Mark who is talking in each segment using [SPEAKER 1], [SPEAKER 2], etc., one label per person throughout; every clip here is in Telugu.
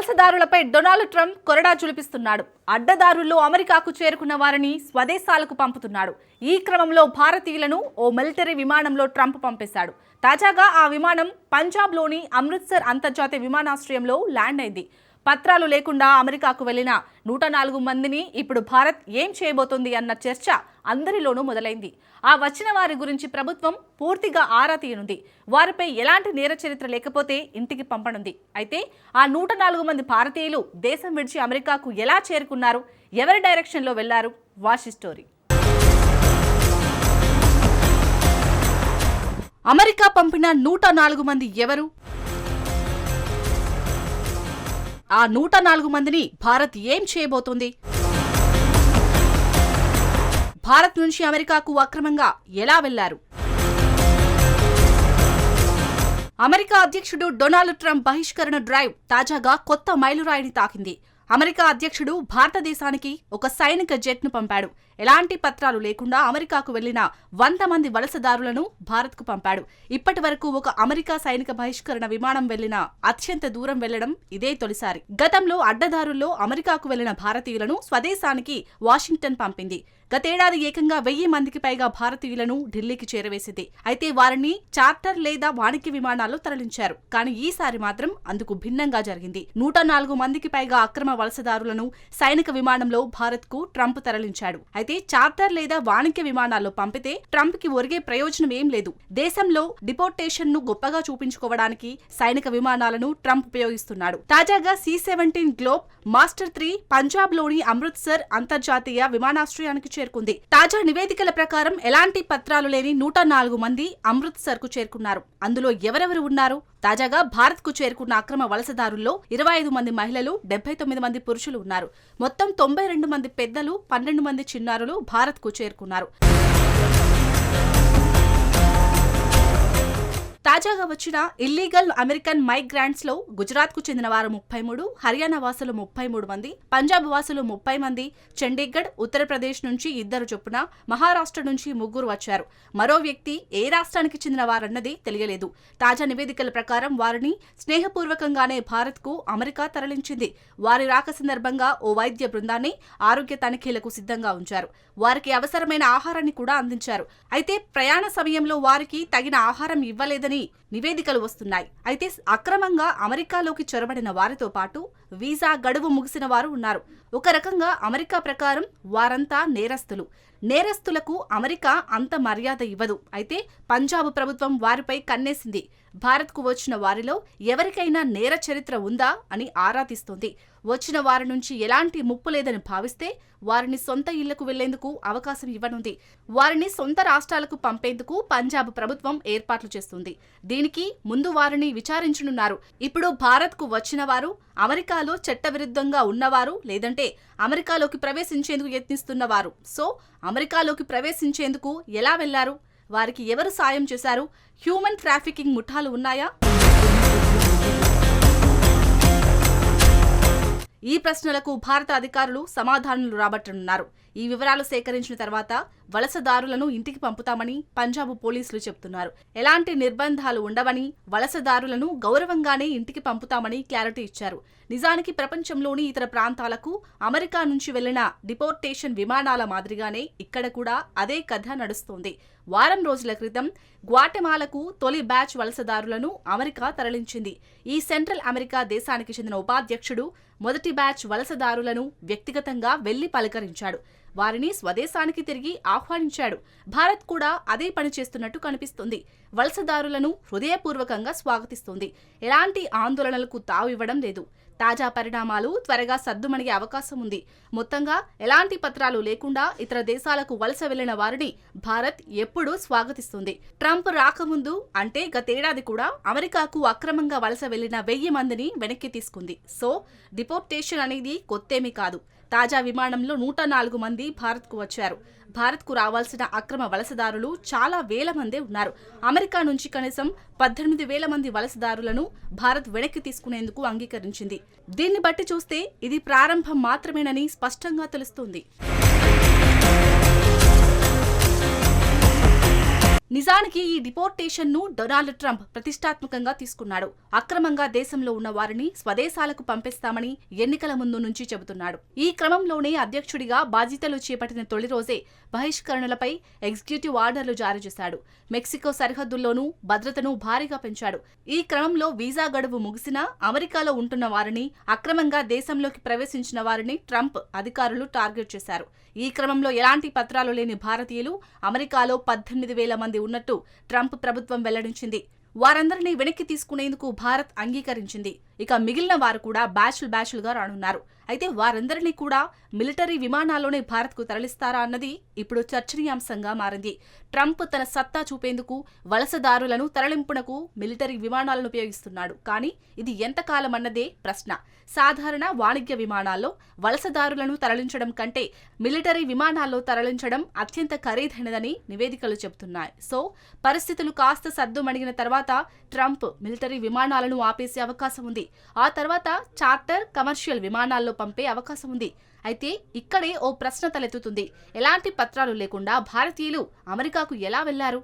[SPEAKER 1] వలసదారులపై డొనాల్డ్ ట్రంప్ కొరడా చులిపిస్తున్నాడు. అడ్డదారుల్లో అమెరికాకు చేరుకున్న వారిని స్వదేశాలకు పంపుతున్నాడు. ఈ క్రమంలో భారతీయులను ఓ మిలిటరీ విమానంలో ట్రంప్ పంపేశాడు. తాజాగా ఆ విమానం పంజాబ్లోని అమృత్సర్ అంతర్జాతీయ విమానాశ్రయంలో ల్యాండ్ అయింది. పత్రాలు లేకుండా అమెరికాకు వెళ్ళిన నూట నాలుగు మందిని ఇప్పుడు భారత్ ఏం చేయబోతోంది అన్న చర్చ అందరిలోనూ మొదలైంది. ఆ వచ్చిన వారి గురించి ప్రభుత్వం పూర్తిగా ఆరా తీయనుంది. వారిపై ఎలాంటి నేర చరిత్ర లేకపోతే ఇంటికి పంపనుంది. అయితే ఆ నూట నాలుగు మంది భారతీయులు దేశం విడిచి అమెరికాకు ఎలా చేరుకున్నారు? ఎవరి డైరెక్షన్లో వెళ్ళారు? వాషి స్టోరీ. అమెరికా పంపిన నూట నాలుగు మంది ఎవరు? ఆ నూట నాలుగు మందిని భారత్ ఏం చేయబోతోంది? భారత్ నుంచి అమెరికాకు అక్రమంగా ఎలా వెళ్ళారు? అమెరికా అధ్యక్షుడు డొనాల్డ్ ట్రంప్ బహిష్కరణ డ్రైవ్ తాజాగా కొత్త మైలురాయిని తాకింది. అమెరికా అధ్యక్షుడు భారతదేశానికి ఒక సైనిక జెట్ను పంపాడు. ఎలాంటి పత్రాలు లేకుండా అమెరికాకు వెళ్ళిన వంద మంది వలసదారులను భారత్కు పంపాడు. ఇప్పటి వరకు ఒక అమెరికా సైనిక బహిష్కరణ విమానం వెళ్ళిన అత్యంత దూరం వెళ్ళడం ఇదే తొలిసారి. గతంలో అడ్డదారుల్లో అమెరికాకు వెళ్ళిన భారతీయులను స్వదేశానికి వాషింగ్టన్ పంపింది. గతేడాది ఏకంగా వెయ్యి మందికి పైగా భారతీయులను ఢిల్లీకి చేరవేసింది. అయితే వారిని చార్టర్ లేదా వాణిజ్య విమానాల్లో తరలించారు. కానీ ఈసారి మాత్రం అందుకు భిన్నంగా జరిగింది. నూట నాలుగు మందికి పైగా అక్రమ వలసదారులను సైనిక విమానంలో భారత్కు ట్రంప్ తరలించాడు. అయితే చార్టర్ లేదా వాణిజ్య విమానాల్లో పంపితే ట్రంప్కి ఒరిగే ప్రయోజనం ఏం లేదు. దేశంలో డిపోర్టేషన్ను గొప్పగా చూపించుకోవడానికి సైనిక విమానాలను ట్రంప్ ఉపయోగిస్తున్నాడు. తాజాగా C seventeen globe master three పంజాబ్లోని అమృత్సర్ అంతర్జాతీయ విమానాశ్రయానికి చేరుకుంది. తాజా నివేదికల ప్రకారం ఎలాంటి పత్రాలు లేని నూట నాలుగు మంది అమృత్సర్కు చేరుకున్నారు. అందులో ఎవరెవరు ఉన్నారు? తాజాగా భారత్కు చేరుకున్న అక్రమ వలసదారుల్లో ఇరవై ఐదు మంది మహిళలు డెబ్బై తొమ్మిది మంది పురుషులు ఉన్నారు. మొత్తం తొంభై రెండు మంది పెద్దలు పన్నెండు మంది చిన్నారులు భారత్కు చేరుకున్నారు. తాజాగా వచ్చిన ఇల్లీగల్ అమెరికన్ మైగ్రాంట్స్లో గుజరాత్కు చెందిన వారు ముప్పై మూడు హర్యానా వాసులు ముప్పై మూడు మంది పంజాబ్ వాసులు ముప్పై మంది చండీగఢ్ ఉత్తరప్రదేశ్ నుంచి ఇద్దరు చొప్పున మహారాష్ట్ర నుంచి ముగ్గురు వచ్చారు. మరో వ్యక్తి ఏ రాష్ట్రానికి చెందిన వారన్నది తెలియలేదు. తాజా నివేదికల ప్రకారం వారిని స్నేహపూర్వకంగానే భారత్కు అమెరికా తరలించింది. వారి రాక సందర్భంగా ఓ వైద్య బృందాన్ని ఆరోగ్య తనిఖీలకు సిద్ధంగా ఉంచారు. వారికి అవసరమైన ఆహారాన్ని కూడా అందించారు. అయితే ప్రయాణ సమయంలో వారికి తగిన ఆహారం ఇవ్వలేదని నివేదికలు వస్తున్నాయి. అయితే అక్రమంగా అమెరికాలోకి చొరబడిన వారితో పాటు వీసా గడువు ముగిసిన వారు ఉన్నారు. ఒక రకంగా అమెరికా ప్రకారం వారంతా నేరస్తులు. నేరస్తులకు అమెరికా అంత మర్యాద ఇవ్వదు. అయితే పంజాబ్ ప్రభుత్వం వారిపై కన్నేసింది. భారత్కు వచ్చిన వారిలో ఎవరికైనా నేర చరిత్ర ఉందా అని ఆరా తీస్తోంది. వచ్చిన వారి నుంచి ఎలాంటి ముప్పు లేదని భావిస్తే వారిని సొంత ఇళ్ళకు వెళ్ళేందుకు అవకాశం ఇవ్వనుంది. వారిని సొంత రాష్ట్రాలకు పంపేందుకు పంజాబ్ ప్రభుత్వం ఏర్పాట్లు చేస్తుంది. దీనికి ముందు వారిని విచారించనున్నారు. ఇప్పుడు భారత్కు వచ్చిన వారు అమెరికాలో చట్టవిరుద్ధంగా ఉన్నవారు లేదంటే అమెరికాలోకి ప్రవేశించేందుకు యత్నిస్తున్నవారు సో అమెరికాలోకి ప్రవేశించేందుకు ఎలా వెళ్ళారు? వారికి ఎవరు సాయం చేశారు? హ్యూమన్ ట్రాఫికింగ్ ముఠాలు ఉన్నాయా? ఈ ప్రశ్నలకు భారత అధికారులు సమాధానాలు రాబట్టనున్నారు. ఈ వివరాలు సేకరించిన తర్వాత వలసదారులను ఇంటికి పంపుతామని పంజాబ్ పోలీసులు చెబుతున్నారు. ఎలాంటి నిర్బంధాలు ఉండవని వలసదారులను గౌరవంగానే ఇంటికి పంపుతామని క్లారిటీ ఇచ్చారు. నిజానికి ప్రపంచంలోని ఇతర ప్రాంతాలకు అమెరికా నుంచి వెళ్ళిన డిపోర్టేషన్ విమానాల మాదిరిగానే ఇక్కడ కూడా అదే కథ నడుస్తోంది. వారం రోజుల క్రితం గ్వాటెమాలకు తొలి బ్యాచ్ వలసదారులను అమెరికా తరలించింది. ఈ సెంట్రల్ అమెరికా దేశానికి చెందిన ఉపాధ్యక్షుడు మొదటి బ్యాచ్ వలసదారులను వ్యక్తిగతంగా వెళ్ళి పలకరించాడు. వారిని స్వదేశానికి తిరిగి ఆహ్వానించాడు. భారత్ కూడా అదే పని చేస్తున్నట్టు కనిపిస్తుంది. వలసదారులను హృదయపూర్వకంగా స్వాగతిస్తుంది. ఎలాంటి ఆందోళనలకు తావివ్వడం లేదు. తాజా పరిణామాలు త్వరగా సర్దుమణిగే అవకాశం ఉంది. మొత్తంగా ఎలాంటి పత్రాలు లేకుండా ఇతర దేశాలకు వలస వెళ్ళిన వారిని భారత్ ఎప్పుడూ స్వాగతిస్తుంది. ట్రంప్ రాకముందు అంటే గతేడాది కూడా అమెరికాకు అక్రమంగా వలస వెళ్ళిన వెయ్యి మందిని వెనక్కి తీసుకుంది. సో డిపోర్టేషన్ అనేది కొత్తేమీ కాదు. తాజా విమానంలో నూట నాలుగు మంది భారత్కు వచ్చారు. భారత్కు రావాల్సిన అక్రమ వలసదారులు చాలా వేల మందే ఉన్నారు. అమెరికా నుంచి కనీసం పద్దెనిమిది వేల మంది వలసదారులను భారత్ వెనక్కి తీసుకునేందుకు అంగీకరించింది. దీన్ని బట్టి చూస్తే ఇది ప్రారంభం మాత్రమేనని స్పష్టంగా తెలుస్తుంది. నిజానికి ఈ డిపోర్టేషన్ను డొనాల్డ్ ట్రంప్ ప్రతిష్టాత్మకంగా తీసుకున్నాడు. అక్రమంగా దేశంలో ఉన్న వారిని స్వదేశాలకు పంపిస్తామని ఎన్నికల ముందు నుంచి చెబుతున్నాడు. ఈ క్రమంలోనే అధ్యక్షుడిగా బాధ్యతలు చేపట్టిన తొలి రోజే బహిష్కరణలపై ఎగ్జిక్యూటివ్ ఆర్డర్లు జారీ చేశాడు. మెక్సికో సరిహద్దుల్లోనూ భద్రతను భారీగా పెంచాడు. ఈ క్రమంలో వీసా గడువు ముగిసినా అమెరికాలో ఉంటున్న వారిని అక్రమంగా దేశంలోకి ప్రవేశించిన వారిని ట్రంప్ అధికారులు టార్గెట్ చేశారు. ఈ క్రమంలో ఎలాంటి పత్రాలు లేని భారతీయులు అమెరికాలో పద్దెనిమిది వేల మంది ఉన్నట్టు ట్రంప్ ప్రభుత్వం వెల్లడించింది. వారందరినీ వెనక్కి తీసుకునేందుకు భారత్ అంగీకరించింది. ఇక మిగిలిన వారు కూడా బ్యాచ్లు బ్యాచ్లుగా రానున్నారు. అయితే వారందరినీ కూడా మిలిటరీ విమానాల్లోనే భారత్కు తరలిస్తారా అన్నది ఇప్పుడు చర్చనీయాంశంగా మారింది. ట్రంప్ తన సత్తా చూపేందుకు వలసదారులను తరలింపునకు మిలిటరీ విమానాలను ఉపయోగిస్తున్నాడు. కానీ ఇది ఎంతకాలం అన్నదే ప్రశ్న. సాధారణ వాణిజ్య విమానాల్లో వలసదారులను తరలించడం కంటే మిలిటరీ విమానాల్లో తరలించడం అత్యంత ఖరీదైనదని నివేదికలు చెబుతున్నాయి. సో పరిస్థితులు కాస్త సద్దుమణిగిన తర్వాత ట్రంప్ మిలిటరీ విమానాలను ఆపేసే అవకాశం ఉంది. ఆ తర్వాత చార్టర్ కమర్షియల్ విమానాల్లో పంపే అవకాశం ఉంది. అయితే ఇక్కడే ఓ ప్రశ్న తలెత్తుతుంది. ఎలాంటి పత్రాలు లేకుండా భారతీయులు అమెరికాకు ఎలా వెళ్ళారు?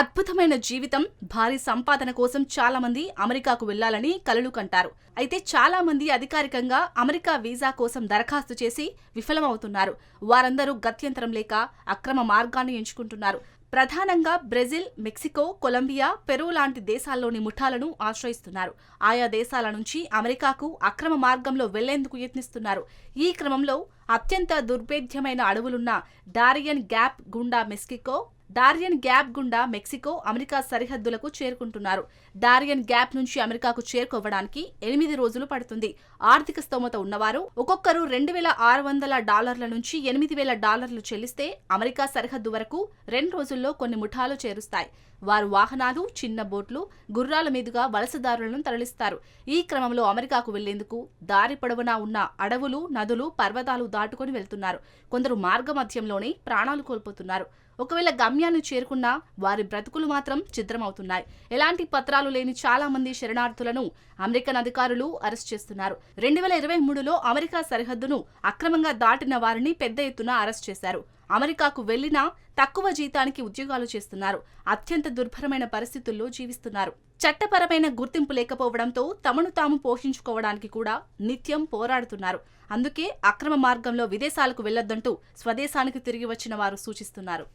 [SPEAKER 1] అద్భుతమైన జీవితం భారీ సంపాదన కోసం చాలా మంది అమెరికాకు వెళ్ళాలని కలలు కంటారు. అయితే చాలా మంది అధికారికంగా అమెరికా వీసా కోసం దరఖాస్తు చేసి విఫలమవుతున్నారు. వారందరూ గత్యంతరం లేక అక్రమ మార్గాన్ని ఎంచుకుంటున్నారు. ప్రధానంగా బ్రెజిల్ మెక్సికో కొలంబియా పెరు లాంటి దేశాల్లోని ముఠాలను ఆశ్రయిస్తున్నారు. ఆయా దేశాల నుంచి అమెరికాకు అక్రమ మార్గంలో వెళ్ళేందుకు యత్నిస్తున్నారు. ఈ క్రమంలో అత్యంత దుర్భేద్యమైన అడవులున్న డారియన్ గ్యాప్ గుండా మెక్సికో డారియన్ గ్యాప్ గుండా మెక్సికో అమెరికా సరిహద్దులకు చేరుకుంటున్నారు. డారియన్ గ్యాప్ నుంచి అమెరికాకు చేరుకోవడానికి ఎనిమిది రోజులు పడుతుంది. ఆర్థిక స్తోమత ఉన్నవారు ఒక్కొక్కరు రెండు వేల ఆరు వందల డాలర్ల నుంచి ఎనిమిది వేల డాలర్లు చెల్లిస్తే అమెరికా సరిహద్దు వరకు రెండు రోజుల్లో కొన్ని ముఠాలు చేరుస్తాయి. వారు వాహనాలు చిన్న బోట్లు గుర్రాల మీదుగా వలసదారులను తరలిస్తారు. ఈ క్రమంలో అమెరికాకు వెళ్ళేందుకు దారి పొడవునా ఉన్న అడవులు నదులు పర్వతాలు దాటుకొని వెళ్తున్నారు. కొందరు మార్గమధ్యంలోనే ప్రాణాలు కోల్పోతున్నారు. ఒకవేళ గమ్యాన్ని చేరుకున్నా వారి బ్రతుకులు మాత్రం చిత్రమవుతున్నాయి ఎలాంటి పత్రాలు లేని చాలా మంది శరణార్థులను అమెరికన్ అధికారులు అరెస్ట్ చేస్తున్నారు. రెండు వేల ఇరవై మూడులో అమెరికా సరిహద్దును అక్రమంగా దాటిన వారిని పెద్ద ఎత్తున అరెస్ట్ చేశారు. అమెరికాకు వెళ్ళినా తక్కువ జీతానికి ఉద్యోగాలు చేస్తున్నారు. అత్యంత దుర్భరమైన పరిస్థితుల్లో జీవిస్తున్నారు. చట్టపరమైన గుర్తింపు లేకపోవడంతో తమను తాము పోషించుకోవడానికి కూడా నిత్యం పోరాడుతున్నారు. అందుకే అక్రమ మార్గంలో విదేశాలకు వెళ్ళొద్దంటూ స్వదేశానికి తిరిగి వచ్చిన వారు సూచిస్తున్నారు.